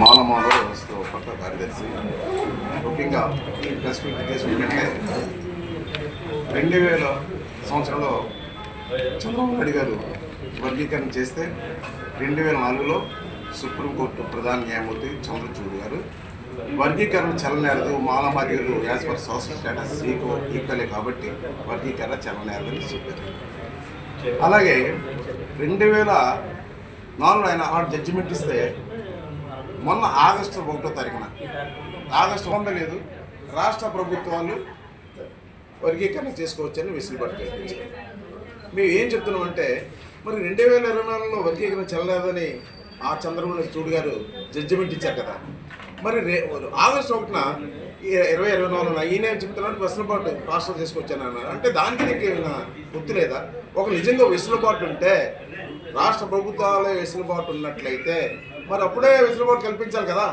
మాలమాల వస్తూ కొత్త కార్యదర్శి ముఖ్యంగా ఈ ప్రెస్ ఏంటంటే రెండు వేల సంవత్సరంలో చంద్రబాబు నాయుడు గారు వర్గీకరణ చేస్తే రెండు వేల నాలుగులో సుప్రీంకోర్టు ప్రధాన న్యాయమూర్తి చంద్రచూడ్ గారు వర్గీకరణ చలనేరదు మాలమాదిగలు యాజ్ పర్ సోషల్ స్టేటస్ ఈకో ఈక్వలే కాబట్టి వర్గీకరణ చలనేరదని చెప్పారు. అలాగే రెండు వేల నాలుగు ఆయన ఆ జడ్జిమెంట్ ఇస్తే మొన్న ఆగస్టు ఒకటో తారీఖున. ఆగస్టు పొందలేదు రాష్ట్ర ప్రభుత్వాలు వర్గీకరణ చేసుకోవచ్చని విసులుబాటు కల్పించారు. మేము ఏం చెప్తున్నామంటే మరి రెండు వేల ఇరవై నాలుగులో వర్గీకరణ చెల్లలేదని ఆ చంద్రబాబు చూడు గారు జడ్జిమెంట్ ఇచ్చారు కదా. మరి రే ఆగస్టు ఒకటిన ఈ ఇరవై ఇరవై నాలుగున ఈయన చెప్తున్నాడు వెసులుబాటు రాష్ట్రం తీసుకొచ్చాను అన్నారు. అంటే దానికి నీకు ఏమైనా గుర్తు లేదా? ఒక నిజంగా వెసులుబాటు ఉంటే రాష్ట్ర ప్రభుత్వాలే వెసులుబాటు ఉన్నట్లయితే మరి అప్పుడే వెసులుబాటు కల్పించాలి కదా.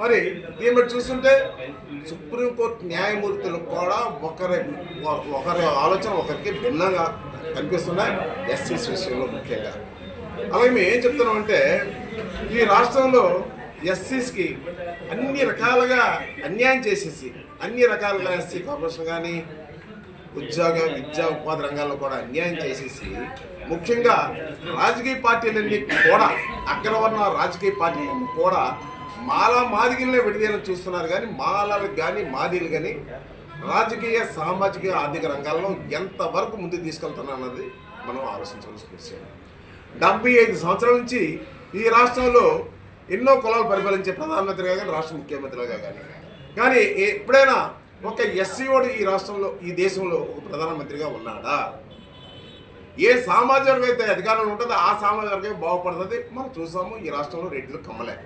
మరి దీన్ని బట్టి చూస్తుంటే సుప్రీంకోర్టు న్యాయమూర్తులు కూడా ఒకరి ఒకరి ఆలోచన ఒకరికి భిన్నంగా కనిపిస్తున్నాయి ఎస్సీస్ విషయంలో ముఖ్యంగా. అలాగే మేము ఏం చెప్తున్నామంటే ఈ రాష్ట్రంలో ఎస్సీస్కి అన్ని రకాలుగా అన్యాయం చేసేసి అన్ని రకాలుగా ఎస్సీ కార్పొరేషన్ కానీ ఉద్యోగ విద్యా ఉపాధి రంగాల్లో కూడా అన్యాయం చేసేసి ముఖ్యంగా రాజకీయ పార్టీలన్నీ కూడా అగ్రవర్ణ రాజకీయ పార్టీలన్నీ కూడా మాలా మాదిగలనే విడదీయాలని చూస్తున్నారు కానీ మాలలు కానీ మాదిలు కానీ రాజకీయ సామాజిక ఆర్థిక రంగాల్లో ఎంతవరకు ముందుకు తీసుకెళ్తున్నామన్నది మనం ఆలోచించవలసిన విషయం. డెబ్బై ఐదు సంవత్సరాల నుంచి ఈ రాష్ట్రంలో ఎన్నో కులాలు పరిపాలించే ప్రధానమంత్రిగా కానీ రాష్ట్ర ముఖ్యమంత్రిగా కానీ. కానీ ఎప్పుడైనా ఒక ఎస్సీఓడు ఈ రాష్ట్రంలో ఈ దేశంలో ఒక ప్రధానమంత్రిగా ఉన్నాడా? ఏ సామాజిక అయితే అధికారంలో ఉంటుందో ఆ సామాజిక బాగుపడుతుంది. మనం చూసాము ఈ రాష్ట్రంలో రెడ్లు కమ్మలే.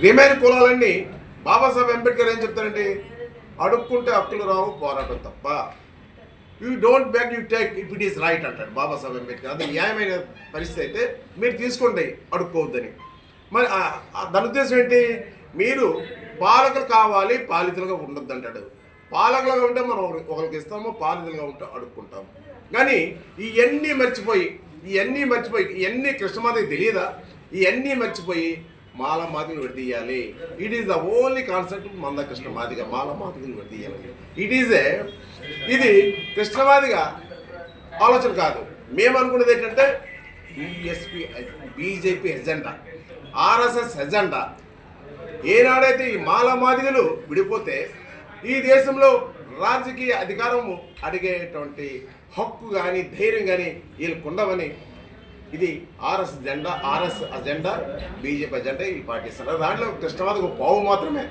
రిమైన్ కులాలన్నీ బాబాసాహెబ్ అంబేద్కర్ ఏం చెప్తారంటే అడుక్కుంటే హక్కులు రావు పోరాటం తప్ప. You don't back you take if it is right అంటాడు బాబాసాహెబ్ అంబేద్కర్. అది న్యాయమైన పరిస్థితి అయితే మీరు తీసుకోండి అడుక్కోవద్దని. మరి ఆ- దాని ఉద్దేశం ఏంటి? మీరు పాలకులు కావాలి పాలితులుగా ఉండొద్దు అంటాడు. పాలకులుగా ఉంటే మనం ఒకరికి ఇస్తాము పాలితులుగా ఉంటా అడుక్కుంటాము. కానీ ఇవన్నీ మర్చిపోయి ఇవన్నీ మర్చిపోయి ఇవన్నీ కృష్ణమాతకి తెలియదా ఇవన్నీ మర్చిపోయి మాల మాదిగలు విడదీయాలి it is the only concept Manda Krishna Madiga మాల మాదిగలు విడదీయాలి ఇట్ ఈజ్ ఏ ఇది కృష్ణమాదిగా ఆలోచన కాదు. మేము అనుకున్నది ఏంటంటే BSP BJP agenda RSS agenda ఏనాడైతే ఈ మాలమాదిగలు విడిపోతే ఈ దేశంలో రాజకీయ అధికారము అడిగేటువంటి హక్కు కానీ ధైర్యం కానీ వీళ్ళకు ఉండవని ఇది ఆర్ఎస్ జెండా ఆర్ఎస్ అజెండా బీజేపీ అజెండా వీళ్ళు పాటిస్తున్నారు దాంట్లో కృష్ణవాదకు పావు మాత్రమే.